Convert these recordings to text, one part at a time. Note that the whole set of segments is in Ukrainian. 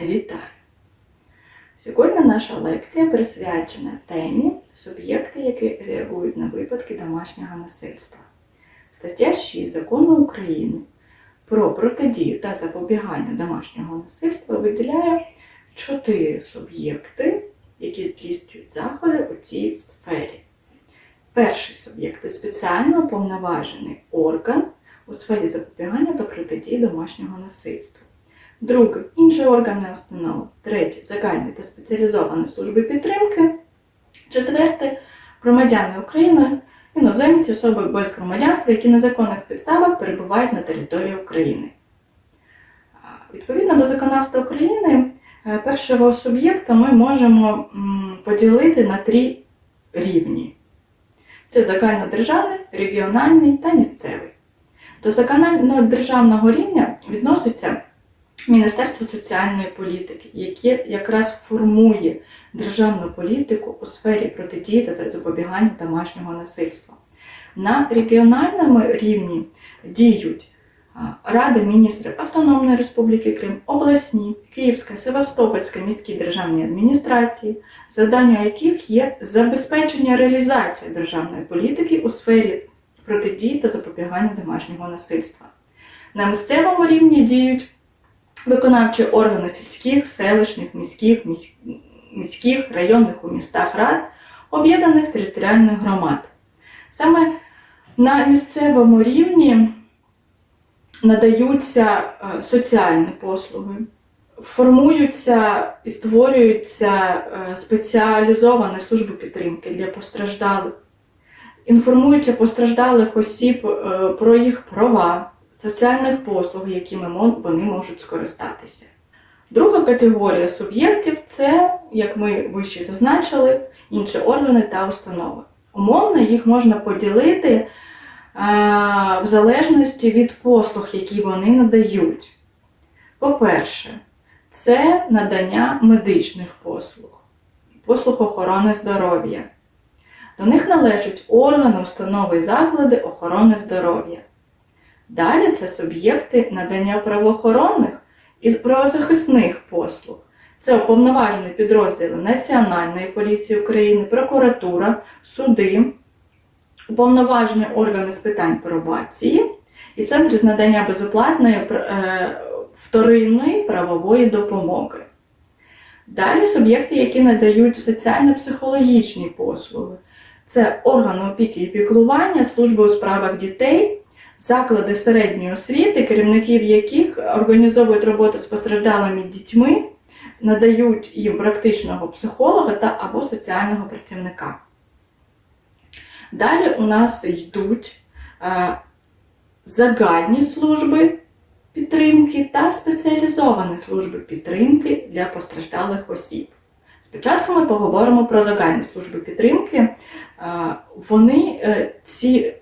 Вітаю! Сьогодні наша лекція присвячена темі суб'єкти, які реагують на випадки домашнього насильства. Стаття 6 Закону України про протидію та запобігання домашнього насильства виділяє чотири суб'єкти, які здійснюють заходи у цій сфері. Перший суб'єкт спеціально уповноважений орган у сфері запобігання та протидії домашнього насильства. Друге інші органи установи. Третє загальні та спеціалізовані служби підтримки. Четверте громадяни України, іноземці, особи без громадянства, які на законних підставах перебувають на території України. Відповідно до законодавства України, е, першого суб'єкта ми можемо поділити на три рівні: це загальнодержавний, регіональний та місцевий. До загальнодержавного рівня відноситься Міністерство соціальної політики, яке якраз формує державну політику у сфері протидії та запобігання домашнього насильства. На регіональному рівні діють Рада міністрів Автономної Республіки Крим, обласні, Київська, Севастопольська міські державні адміністрації, завдання яких є забезпечення реалізації державної політики у сфері протидії та запобігання домашнього насильства. На місцевому рівні діють виконавчі органи сільських, селищних, міських, міських, районних у містах рад, об'єднаних територіальних громад. Саме на місцевому рівні надаються е, соціальні послуги, формуються і створюються е, спеціалізовані служби підтримки для постраждалих, інформуються постраждалих осіб е, про їх права, соціальних послуг, якими вони можуть скористатися. Друга категорія суб'єктів це, як ми вище зазначили, інші органи та установи. Умовно їх можна поділити а, в залежності від послуг, які вони надають. По-перше, це надання медичних послуг, послуг охорони здоров'я. До них належать органи, установи і заклади охорони здоров'я. Далі це суб'єкти надання правоохоронних і правозахисних послуг. Це уповноважені підрозділи Національної поліції України, прокуратура, суди, уповноважені органи з питань пробації і центри з надання безоплатної е, вторинної правової допомоги. Далі суб'єкти, які надають соціально-психологічні послуги. Це органи опіки і піклування, служби у справах дітей, заклади середньої освіти, керівників яких організовують роботу з постраждалими дітьми, надають їм практичного психолога та або соціального працівника. Далі у нас йдуть е, загальні служби підтримки та спеціалізовані служби підтримки для постраждалих осіб. Спочатку ми поговоримо про загальні служби підтримки. Е, Вони е, ці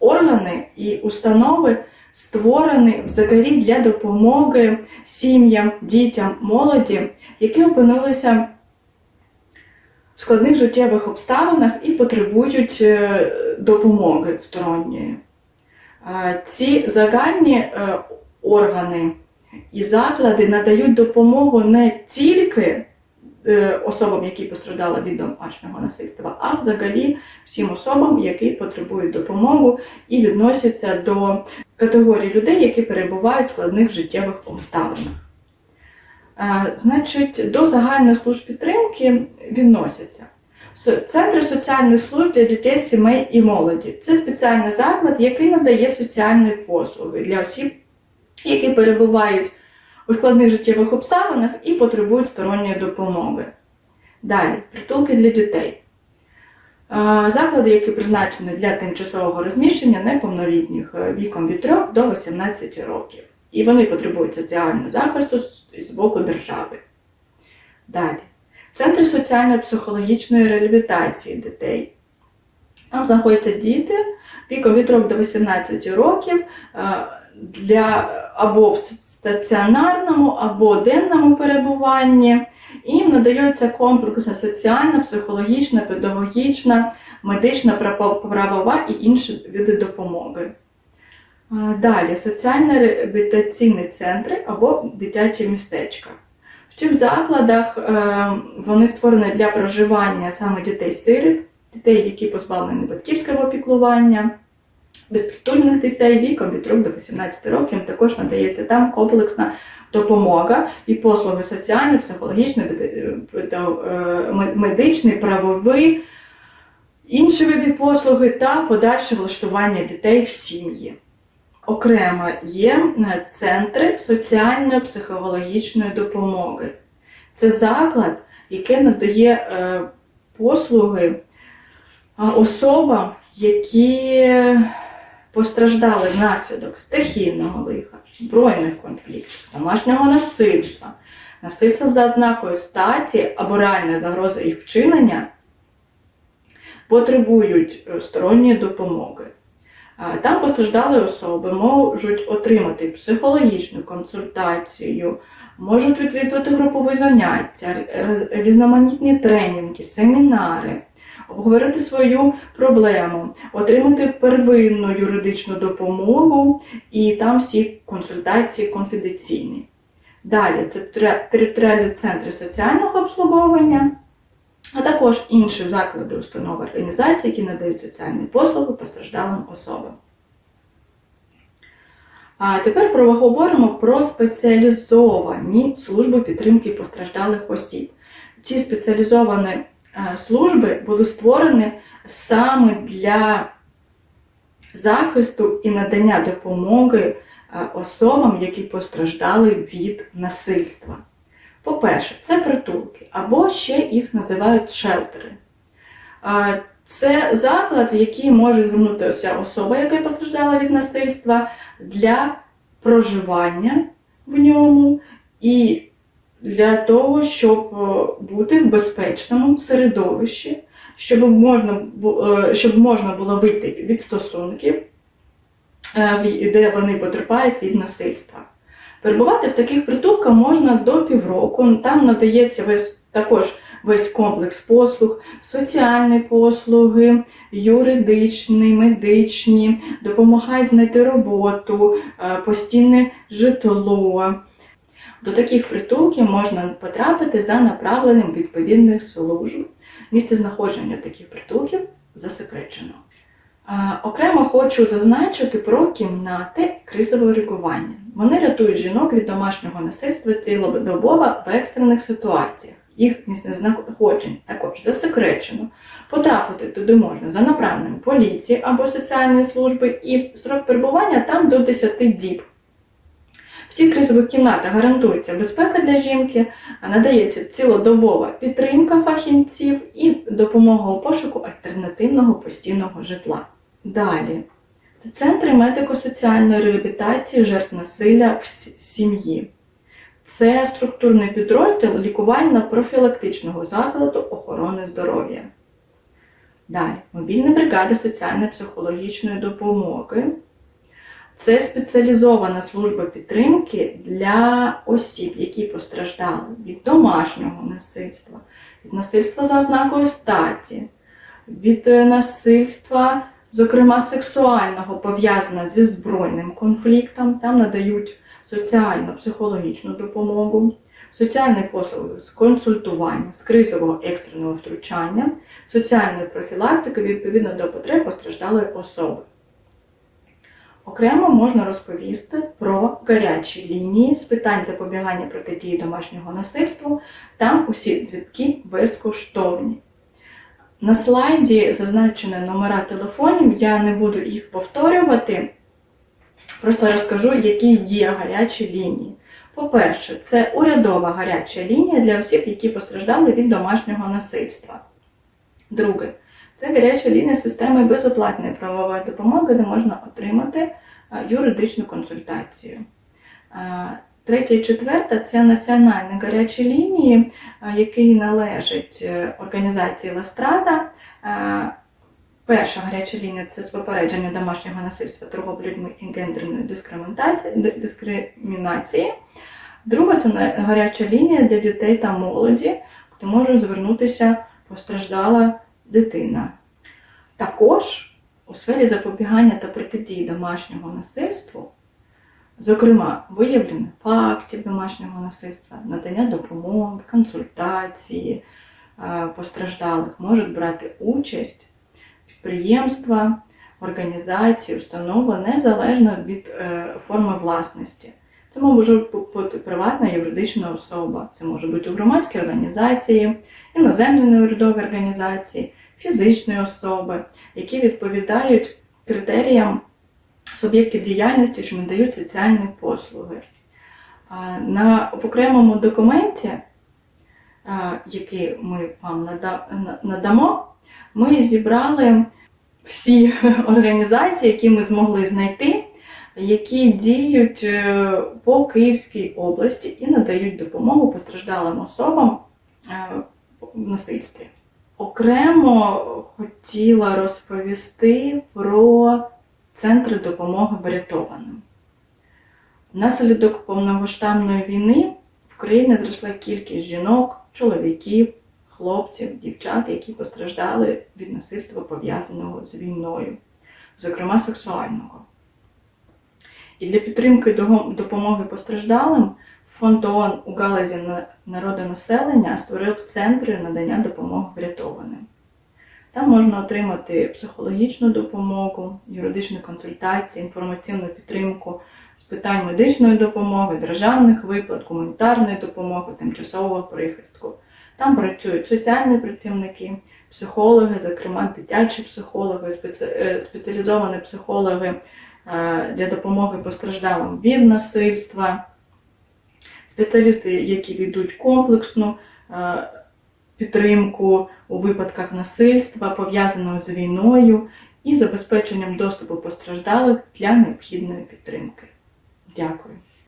органи і установи створені взагалі для допомоги сім'ям, дітям, молоді, які опинилися в складних життєвих обставинах і потребують е, допомоги сторонньої. Е, Ці загальні е, органи і заклади надають допомогу не тільки особам, які постраждали від домашнього насильства, а взагалі всім особам, які потребують допомоги і відносяться до категорії людей, які перебувають в складних життєвих обставинах. Е, Значить, до загальних служб підтримки відносяться Центри соціальних служб для дітей, сімей і молоді. Це спеціальний заклад, який надає соціальні послуги для осіб, які перебувають у складних життєвих обставинах і потребують сторонньої допомоги. Далі, притулки для дітей. Заклади, які призначені для тимчасового розміщення неповнолітніх е, віком від 3 до 18 років. І вони потребують соціального захисту з- з боку держави. Далі. Центри соціально-психологічної реабілітації дітей. Там знаходяться діти віком від 3 до 18 років е, для або в стаціонарному, або денному перебуванні. Їм надається комплексна соціальна, психологічна, педагогічна, медична, правова і інші види допомоги. Далі соціально-реабілітаційні центри або дитячі містечка. В цих закладах е, вони створені для проживання саме дітей-сиріт, дітей, які позбавлені батьківського опікування, безпритульних дітей віком від 3 до 18 років. Також надається там комплексна допомога і послуги соціальні, психологічні, е, медичні, правові, інші види послуги та подальше влаштування дітей в сім'ї. Окремо є е, центри соціально-психологічної допомоги. Це заклад, який надає е, послуги е, особам, які постраждали внаслідок стихійного лиха, збройних конфліктів, домашнього насильства, насильства за ознакою статі або реальної загрози їх вчинення, потребують е, сторонньої допомоги. Е, Там постраждалі особи можуть отримати психологічну консультацію, можуть відвідувати групові заняття, різноманітні тренінги, семінари, обговорити свою проблему, отримати первинну юридичну допомогу, і там всі консультації конфіденційні. Далі це територіальні центри соціального обслуговування, а також інші заклади, установи організації, які надають соціальні послуги постраждалим особам. А тепер проговоримо про спеціалізовані служби підтримки постраждалих осіб. Ці спеціалізовані служби були створені саме для захисту і надання допомоги е, особам, які постраждали від насильства. По-перше, це притулки, або ще їх називають шелтери. Е, Це заклад, в який може звернутися особа, яка постраждала від насильства, для проживання в ньому і для того, щоб е, бути в безпечному середовищі, щоб можна, е, щоб можна було вийти від стосунків, е, де вони потерпають від насильства. Перебувати в таких притулках можна до півроку. Там надається весь також весь комплекс послуг, соціальні послуги, юридичні, медичні, допомагають знайти роботу, постійне житло. До таких притулків можна потрапити за направленням відповідних служб. Місце знаходження таких притулків засекречено. Окремо хочу зазначити про кімнати кризового реагування. Вони рятують жінок від домашнього насильства цілодобово в екстрених ситуаціях. Їх місце знаходження також засекречено. Потрапити туди можна за направленням поліції або соціальної служби, і строк перебування там до 10 діб. В цих кризових кімнатах гарантується безпека для жінки, надається цілодобова підтримка фахівців і допомога у пошуку альтернативного постійного житла. Далі. Це центри медико-соціальної реабілітації жертв насилля в сім'ї. Це структурний підрозділ лікувально-профілактичного закладу охорони здоров'я. Далі. Мобільна бригада соціально-психологічної допомоги. Це спеціалізована служба підтримки для осіб, які постраждали від домашнього насильства, від насильства за ознакою статі, від е, насильства, зокрема сексуального, пов'язаного зі збройним конфліктом. Там надають соціальну психологічну допомогу, соціальні послуги з консультування, з кризового екстреного втручання, соціальної профілактики відповідно до потреб постраждалої особи. Окремо можна розповісти про гарячі лінії з питань запобігання протидії домашнього насильству. Там усі дзвінки безкоштовні. На слайді зазначені номера телефонів, я не буду їх повторювати, просто розкажу, які є гарячі лінії. По-перше, це урядова гаряча лінія для осіб, які постраждали від домашнього насильства. Друге, це гаряча лінія системи безоплатної правової допомоги, де можна отримати е, юридичну консультацію. Е, Третє і четверте це національні гарячі лінії, е, які належать організації Ластрада. Перша гаряча лінія це з попередження домашнього насильства, торговлі людьми і гендерної дискримінації. Друга це гаряча лінія для дітей та молоді, де може звернутися постраждала дитина. Також у сфері запобігання та протидії домашнього насильству, зокрема, виявлення фактів домашнього насильства, надання допомоги, консультації е, постраждалих можуть брати участь підприємства, організації, установи незалежно від е, форми власності. Це може бути приватна юридична особа, це може бути громадські організації, іноземні неурядові організації, фізичні особи, які відповідають критеріям суб'єктів діяльності, що надають соціальні послуги. На, в окремому документі, який ми вам надамо, ми зібрали всі організації, які ми змогли знайти, які діють е, по Київській області і надають допомогу постраждалим особам е, в насильстві. Окремо хотіла розповісти про центри допомоги врятованим. Внаслідок повномасштабної війни в Україні зросла кількість жінок, чоловіків, хлопців, дівчат, які постраждали від насильства пов'язаного з війною, зокрема сексуального. І для підтримки допомоги постраждалим фонд ООН у галузі на- народонаселення створив центри надання допомоги врятованим. Там можна отримати психологічну допомогу, юридичні консультації, інформаційну підтримку з питань медичної допомоги, державних виплат, гуманітарної допомоги, тимчасового прихистку. Там працюють соціальні працівники, психологи, зокрема дитячі психологи, е, спеціалізовані психологи для допомоги постраждалим від насильства, спеціалісти, які ведуть комплексну е, підтримку у випадках насильства, пов'язаного з війною, і забезпеченням доступу постраждалих для необхідної підтримки. Дякую.